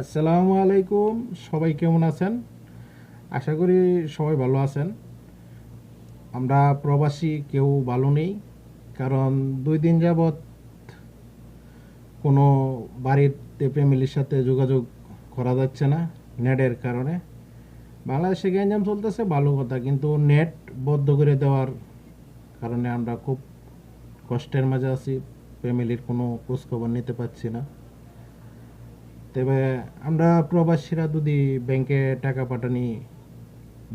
আসসালামু আলাইকুম। সবাই কেমন আছেন? আশা করি সবাই ভালো আছেন। আমরা প্রবাসী, কেউ ভালো নেই, কারণ দুই দিন যাবৎ কোনো বাড়িতে ফ্যামিলির সাথে যোগাযোগ করা যাচ্ছে না নেটের কারণে। বাংলাদেশে গ্যাঞ্জাম চলতেছে, ভালো কথা, কিন্তু নেট বদ্ধ করে দেওয়ার কারণে আমরা খুব কষ্টের মাঝে আছি, ফ্যামিলির কোনো খোঁজখবর নিতে পারছি না। তবে আমরা প্রবাসীরা যদি ব্যাংকে টাকা পাঠানি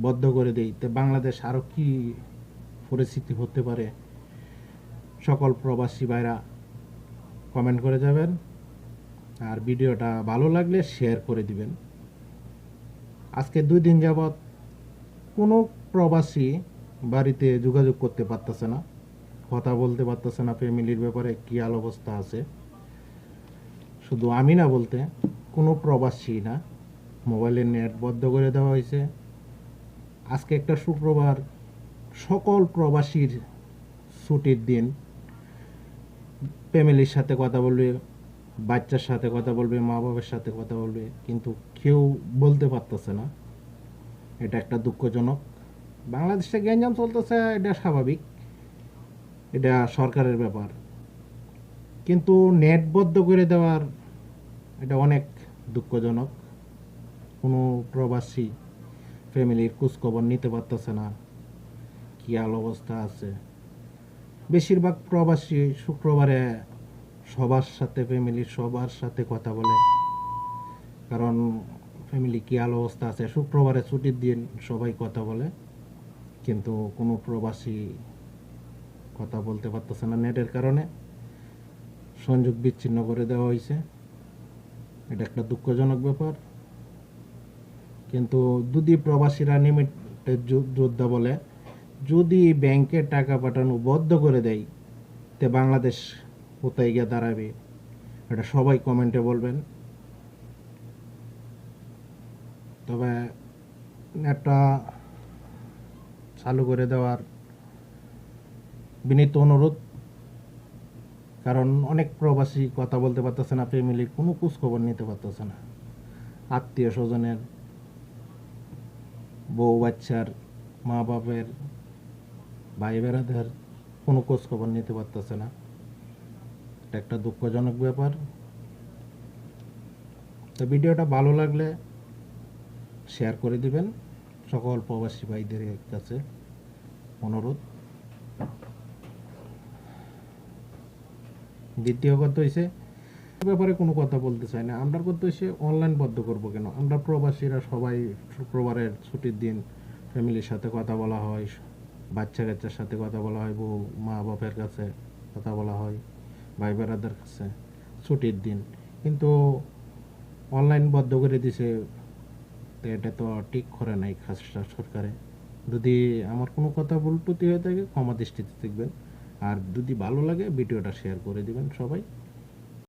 বদ্ধ করে দেই, তো বাংলাদেশ আরও কি পরিস্থিতি হতে পারে? সকল প্রবাসী ভাইরা কমেন্ট করে যাবেন আর ভিডিওটা ভালো লাগলে শেয়ার করে দিবেন। আজকে দুই দিন যাবৎ কোনো প্রবাসী বাড়িতে যোগাযোগ করতে পারতেছে না, কথা বলতে পারতেছে না ফ্যামিলির ব্যাপারে কী আল অবস্থা আছে। শুধু আমি না বলতে কোনো প্রবাসী না। মোবাইলের নেট বন্ধ করে দেওয়া হয়েছে। আজকে একটা শুক্রবার, সকল প্রবাসীর ছুটির দিন। ফ্যামিলির সাথে কথা বলবে, বাচ্চার সাথে কথা বলবে মা বাবার সাথে কথা বলবে, কিন্তু কেউ বলতে পারতেছে না। এটা একটা দুঃখজনক। বাংলাদেশে গ্যাঞ্জাম চলতেছে, এটা স্বাভাবিক। এটা সরকারের ব্যাপার। কিন্তু নেট বদ্ধ করে দেওয়ার এটা অনেক দুঃখজনক। কোনো প্রবাসী ফ্যামিলির খোঁজখবর নিতে পারতেছে না। কী আল অবস্থা আছে? বেশিরভাগ প্রবাসী শুক্রবারে সবার সাথে, ফ্যামিলির সবার সাথে কথা বলে। কারণ ফ্যামিলি কী আল অবস্থা আছে? শুক্রবারে ছুটির দিন সবাই কথা বলে, কিন্তু কোনো প্রবাসী কথা বলতে পারতেছে না। নেটের কারণে সংযোগ বিচ্ছিন্ন করে দেওয়া হয়েছে। এটা একটা দুঃখজনক ব্যাপার। কিন্তু যদি প্রবাসীরা নিমিটেড যোদ্ধা বলে, যদি ব্যাংকে টাকা পাঠানো বদ্ধ করে দেয়, তে বাংলাদেশ কোথায় গিয়ে দাঁড়াবে? এটা সবাই কমেন্টে বলবেন। তবে নেটটা চালু করে দেওয়ার বিনীত অনুরোধ কারণ অনেক প্রবাসী কথা বলতে পারতেছে না ফ্যামিলির কোনো খোঁজ খবর নিতে পারতেছে না। আত্মীয় স্বজনের, বউ বাচ্চার মা বাপের ভাই বেড়াদের কোনো খোঁজ খবর নিতে পারতেছে না। এটা একটা দুঃখজনক ব্যাপার। তো ভিডিওটা ভালো লাগলে শেয়ার করে দিবেন। সকল প্রবাসী ভাইদের কাছে অনুরোধ। দ্বিতীয় কথা হয়েছে ব্যাপারে কোনো কথা বলতে চাই না। আমরা করতে হয়েছে অনলাইন বদ্ধ করব কেন? আমরা প্রবাসীরা সবাই শুক্রবারের ছুটির দিন ফ্যামিলির সাথে কথা বলা হয় বাচ্চা কাচ্চার সাথে কথা বলা হয়, বউ মা বাপের কাছে কথা বলা হয় ভাই বেড়াদের কাছে ছুটির দিন। কিন্তু অনলাইন বদ্ধ করে দিছে এটা তো ঠিক করে নাই খাস সরকারে। যদি আমার কোনো কথা ভুল ত্রুটি হয়ে থাকে, ক্ষমা দৃষ্টিতে দেখবেন। আর যদি ভালো লাগে ভিডিওটা শেয়ার করে দিবেন সবাই।